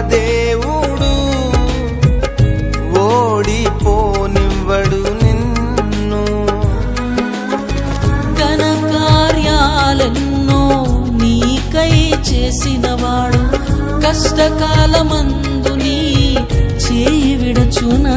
దేవుడు ఓడిపోనివ్వడు నిన్ను. ఘన కార్యాలెన్నో నీకై చేసినవాడు కష్టకాలమందు నీ చేయి విడచునా.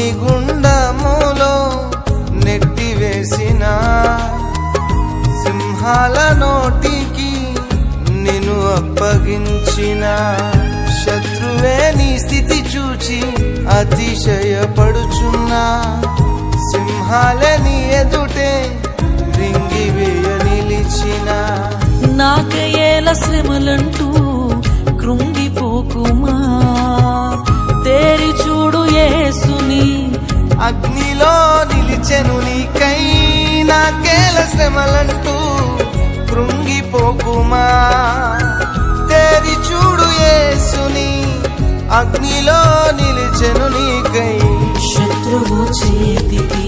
అగ్నిగుండములో నెట్టివేసిన సింహాల నోటికి నిన్ను అప్పగించిన శత్రువే నీ స్థితి చూచి అతిశయపడుచున్నా సింహాలే నీ ఎదుటే రింగివేయ నిలిచిన. నాకేల శ్రమలంటూ కృంగిపోకుమా? తేరిచూ అగ్నిలో నిలిచెను నీకై. నాకేల శ్రమలంటూ కృంగిపోకుమా? తేరి చూడు యేసుని అగ్నిలో నిలిచెను నీకై. శత్రువు చేతికి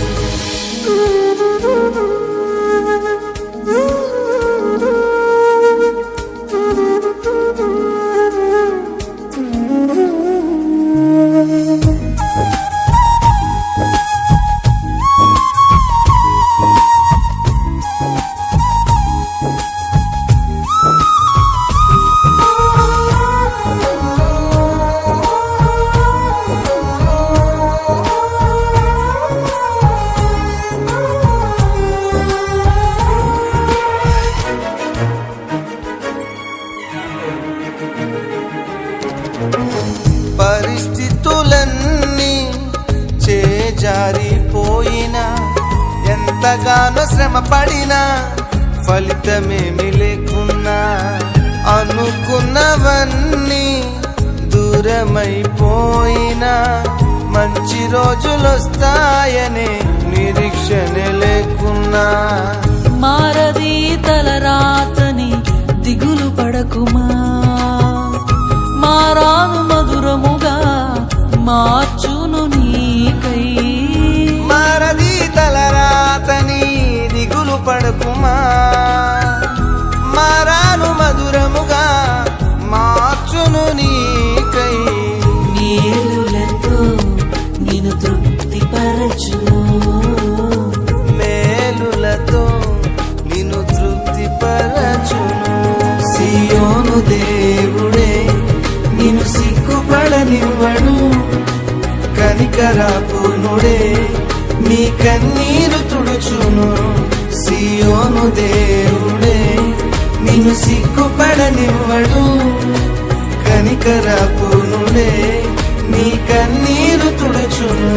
పరిస్థితులన్నీ చేజారిపోయినా ఎంతగానో శ్రమ పడినా ఫలితమేమి లేకున్నా అనుకున్నవన్నీ దూరమైపోయినా మంచి రోజులొస్తాయనే నిరీక్షణ లేకున్నా. మారది తలరాతని దిగులు పడకుమా? మారాను మధురముగా మార్చు సియోను దేవుడే నిన్ను సిగ్గుపడనివ్వడు కనికరపునుడే నీ కన్నీరు తుడుచును.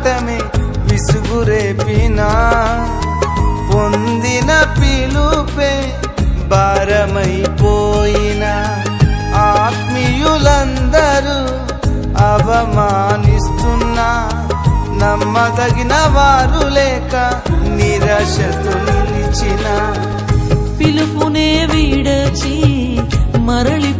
పోరాటమే విసుగురేపినా పొందిన పిలుపే భారమైపోయిన ఆత్మీయులందరూ అవమానిస్తున్నా. నమ్మదగిన వారు లేక నిరాశతో పిలుపునే విడచి మరలిపోకుమా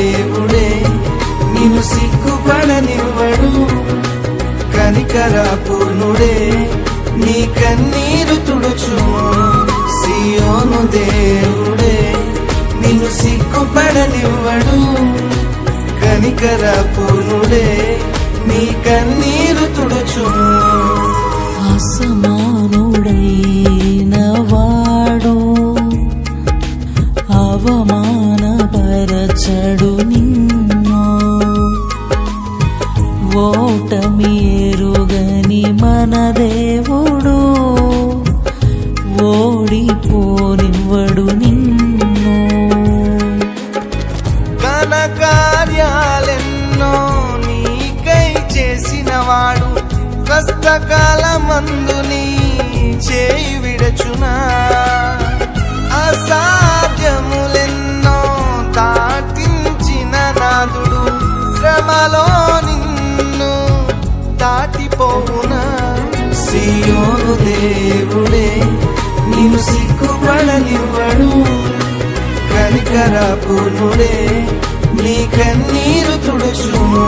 కనికర పూనుడే నీ కన్నీరు తుడుచుము అసమానుడైన వాడు అవమానపరచడు నిన్ను. ఓటమి ఎరుగని మన దేవుడు ఓడిపోనివ్వడు నిన్ను. వాడు కష్టకాలమందు నీ చేయి విడచునా? అసాధ్యములెన్నో దాటించిన నాదుడు శ్రమలో నిన్ను దాటిపోవునా? సియోను దేవుడే నిన్ను సిగ్గుపడనివ్వడు. కనికరపునుడే నీ కన్నీరు తుడుచును